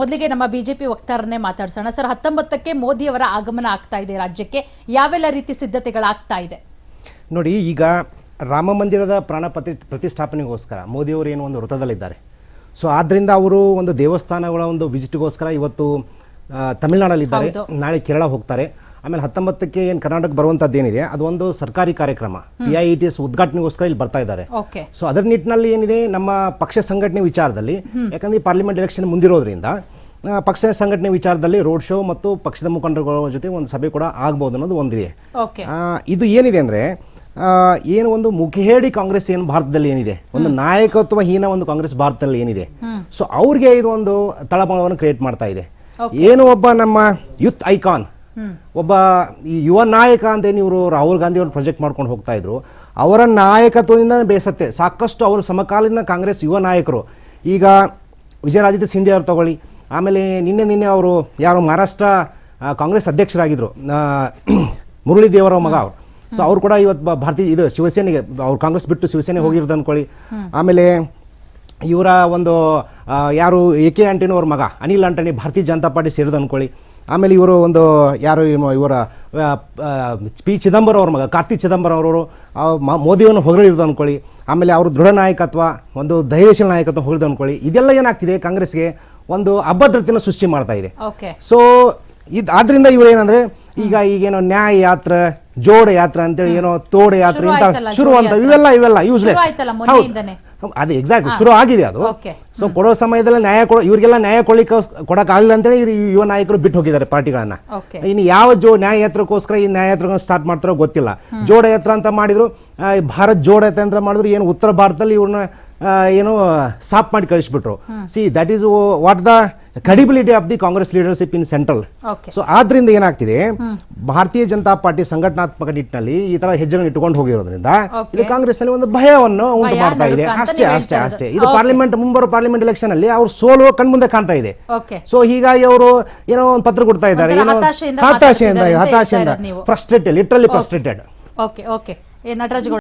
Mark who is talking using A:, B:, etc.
A: ಮೊದಲಿಗೆ ನಮ್ಮ ಬಿಜೆಪಿ ವಕ್ತಾರನ್ನೇ ಮಾತಾಡ್ಸೋಣ. ಸರ್ ಹತ್ತೊಂಬತ್ತಕ್ಕೆ ಮೋದಿಯವರ ಆಗಮನ ಆಗ್ತಾ ಇದೆ ರಾಜ್ಯಕ್ಕೆ. ಯಾವೆಲ್ಲ ರೀತಿ ಸಿದ್ಧತೆಗಳಾಗ್ತಾ ಇದೆ?
B: ನೋಡಿ ಈಗ ರಾಮ ಮಂದಿರದ ಪ್ರಾಣ ಪ್ರತಿ ಪ್ರತಿಷ್ಠಾಪನೆಗೋಸ್ಕರ ಮೋದಿಯವರು ಏನು ಒಂದು ವೃತ್ತದಲ್ಲಿದ್ದಾರೆ. ಸೊ ಆದ್ದರಿಂದ ಅವರು ಒಂದು ದೇವಸ್ಥಾನಗಳ ಒಂದು ವಿಸಿಟ್ಗೋಸ್ಕರ ಇವತ್ತು ತಮಿಳ್ನಾಡಲ್ಲಿದ್ದಾರೆ. ನಾಳೆ ಕೇರಳ ಹೋಗ್ತಾರೆ. ಆಮೇಲೆ ಹತ್ತೊಂಬತ್ತಕ್ಕೆ ಏನು ಕರ್ನಾಟಕ ಬರುವಂಥದ್ದು ಏನಿದೆ ಅದು ಒಂದು ಸರ್ಕಾರಿ ಕಾರ್ಯಕ್ರಮ. ಪಿ ಐ ಟಿ ಎಸ್ ಉದ್ಘಾಟನೆಗೋಸ್ಕರ ಇಲ್ಲಿ ಬರ್ತಾ ಇದ್ದಾರೆ. ಸೊ ಅದರ ನಿಟ್ಟಿನಲ್ಲಿ ಏನಿದೆ ನಮ್ಮ ಪಕ್ಷ ಸಂಘಟನೆ ವಿಚಾರದಲ್ಲಿ ಯಾಕಂದ್ರೆ ಈ ಪಾರ್ಲಿಮೆಂಟ್ ಎಲೆಕ್ಷನ್ ಮುಂದಿರೋದ್ರಿಂದ ಪಕ್ಷ ಸಂಘಟನೆ ವಿಚಾರದಲ್ಲಿ ರೋಡ್ ಶೋ ಮತ್ತು ಪಕ್ಷದ ಮುಖಂಡರುಗಳ ಜೊತೆ ಒಂದು ಸಭೆ ಕೂಡ ಆಗ್ಬೋದು ಅನ್ನೋದು ಒಂದಿದೆ. ಇದು ಏನಿದೆ ಅಂದ್ರೆ ಏನು ಒಂದು ಮುಖೇಡಿ ಕಾಂಗ್ರೆಸ್ ಏನು ಭಾರತದಲ್ಲಿ ಏನಿದೆ ಒಂದು ನಾಯಕತ್ವ ಹೀನ ಒಂದು ಕಾಂಗ್ರೆಸ್ ಭಾರತದಲ್ಲಿ ಏನಿದೆ ಸೊ ಅವ್ರಿಗೆ ಇದು ಒಂದು ತಳಮಳವನ್ನು ಕ್ರಿಯೇಟ್ ಮಾಡ್ತಾ ಇದೆ. ಏನು ಒಬ್ಬ ನಮ್ಮ ಯುತ್ ಐಕಾನ್ ಒಬ್ಬ ಈ ಯುವ ನಾಯಕ ಅಂತ ಏನು ಇವರು ರಾಹುಲ್ ಗಾಂಧಿ ಅವರು ಪ್ರೊಜೆಕ್ಟ್ ಮಾಡ್ಕೊಂಡು ಹೋಗ್ತಾ ಇದ್ರು ಅವರ ನಾಯಕತ್ವದಿಂದ ಬೇಸತ್ತೆ. ಸಾಕಷ್ಟು ಅವರು ಸಮಕಾಲೀನ ಕಾಂಗ್ರೆಸ್ ಯುವ ನಾಯಕರು. ಈಗ ವಿಜಯರಾಜಿತ ಸಿಂಧೆ ಅವರು ತಗೊಳ್ಳಿ. ಆಮೇಲೆ ನಿನ್ನೆ ನಿನ್ನೆ ಅವರು ಯಾರು ಮಹಾರಾಷ್ಟ್ರ ಕಾಂಗ್ರೆಸ್ ಅಧ್ಯಕ್ಷರಾಗಿದ್ರು. ಆ, ಮುರಳಿ ದೇವರ ಮಗ ಅವರು. ಸೊ ಅವ್ರು ಕೂಡ ಇವತ್ತು ಭಾರತೀಯ ಇದು ಶಿವಸೇನೆಗೆ ಅವ್ರು ಕಾಂಗ್ರೆಸ್ ಬಿಟ್ಟು ಶಿವಸೇನೆ ಹೋಗಿರೋದು ಅನ್ಕೊಳ್ಳಿ. ಆಮೇಲೆ ಇವರ ಒಂದು ಯಾರು ಎ ಕೆ ಆಂಟನಿ ಮಗ ಅನಿಲ್ ಆಂಟನಿ ಭಾರತೀಯ ಜನತಾ ಪಾರ್ಟಿ ಸೇರಿದ ಅನ್ಕೊಳ್ಳಿ. ಆಮೇಲೆ ಇವರು ಒಂದು ಯಾರು ಇವ- ಇವರ ಪಿ ಚಿದಂಬರಂ ಅವ್ರ ಮಗ ಕಾರ್ತಿ ಚಿದಂಬರಂ ಅವರು ಮೋದಿಯನ್ನು ಹೊಗಳಿರೋದು ಅಂದ್ಕೊಳ್ಳಿ ಆಮೇಲೆ ಅವರು ದೃಢ ನಾಯಕತ್ವ ಒಂದು ಧೈರ್ಯಶೀಲ ನಾಯಕತ್ವ ಹೊಗಳಿದು ಅಂದ್ಕೊಳ್ಳಿ ಇದೆಲ್ಲ ಏನಾಗ್ತಿದೆ ಕಾಂಗ್ರೆಸ್ಗೆ ಒಂದು ಅಭದ್ರತೆಯನ್ನು ಸೃಷ್ಟಿ ಮಾಡ್ತಾ ಇದೆ. ಸೊ ಇದು ಆದ್ರಿಂದ ಇವ್ರು ಏನಂದ್ರೆ ಈಗ ಈಗೇನು ನ್ಯಾಯ ಯಾತ್ರೆ ಜೋಡ ಯಾತ್ರೆ ಅಂತೇಳಿ ಏನೋ ತೋಡ ಯಾತ್ರೆ ಇಂತ
A: ಆಯ್ತಲ್ಲ
B: ಶುರು ಅಂತ
A: ಯಾತ್ರೆ.
B: ಇವೆಲ್ಲ ಇವೆಲ್ಲ ಯೂಸ್ಲೆಸ್
A: ಹೌದು.
B: ಅದೇ ಎಕ್ಸಾಕ್ಟ್ ಶುರು ಆಗಿದೆ ಅದು. ಸೊ ಕೊಡೋ ಸಮಯದಲ್ಲಿ ನ್ಯಾಯ ಕೊಡೋ ಇವರಿಗೆಲ್ಲ ನ್ಯಾಯ ಕೊಡ್ಲಿಕ್ಕೆ ಕೊಡಕ್ ಆಗಲಿಲ್ಲ ಅಂತೇಳಿ ಇವ್ರು ಯುವ ನಾಯಕರು ಬಿಟ್ಟು ಹೋಗಿದ್ದಾರೆ ಪಾರ್ಟಿಗಳನ್ನ. ಇನ್ನು ಯಾವ ಜೋ ನ್ಯಾಯ ಯಾತ್ರೆಗೋಸ್ಕರ ಈ ನ್ಯಾಯ ಯಾತ್ರ ಸ್ಟಾರ್ಟ್ ಮಾಡ್ತಾರೋ ಗೊತ್ತಿಲ್ಲ. ಜೋಡ ಯಾತ್ರೆ ಅಂತ ಮಾಡಿದ್ರು ಭಾರತ್ ಜೋಡ ಯಾತ್ರೆ ಅಂತ ಮಾಡಿದ್ರು ಏನು ಉತ್ತರ ಭಾರತದಲ್ಲಿ ಇವ್ರನ್ನ ಏನು ಸಾಪ್ ಮಾಡಿ ಕಳಿಸ್ಬಿಟ್ರು. See that is what the credibility of the Congress leadership in central so ಆದ್ರಿಂದ ಏನಾಗ್ತಿದೆ ಭಾರತೀಯ ಜನತಾ ಪಾರ್ಟಿ ಸಂಘಟನಾತ್ಮಕ ನಿಟ್ಟಿನಲ್ಲಿ ಈ ತರ ಹೆಜ್ಜೆಗಳನ್ನು ಇಟ್ಟುಕೊಂಡು ಹೋಗಿರೋದ್ರಿಂದ ಇಲ್ಲಿ ಕಾಂಗ್ರೆಸ್ ಅಲ್ಲಿ ಒಂದು ಭಯವನ್ನು ಉಂಟು ಮಾಡ್ತಾ ಇದೆ. ಅಷ್ಟೇ ಅಷ್ಟೇ ಅಷ್ಟೇ. ಇದು. ಪಾರ್ಲಿಮೆಂಟ್ ಮುಂಬರುವ ಪಾರ್ಲಿಮೆಂಟ್ ಎಲೆಕ್ಷನ್ ಅಲ್ಲಿ ಅವ್ರ ಸೋಲು ಕಣ್ಮುಂದೆ ಕಾಣ್ತಾ ಇದೆ. ಸೊ ಹೀಗಾಗಿ ಅವರು ಏನೋ ಒಂದು ಪತ್ರ ಕೊಡ್ತಾ ಇದ್ದಾರೆ ಏನೋ
A: ಹತಾಶೆಯಿಂದ
B: ಹತಾಶೆಯಿಂದ. Frustrated literally frustrated
A: okay okay Nataraj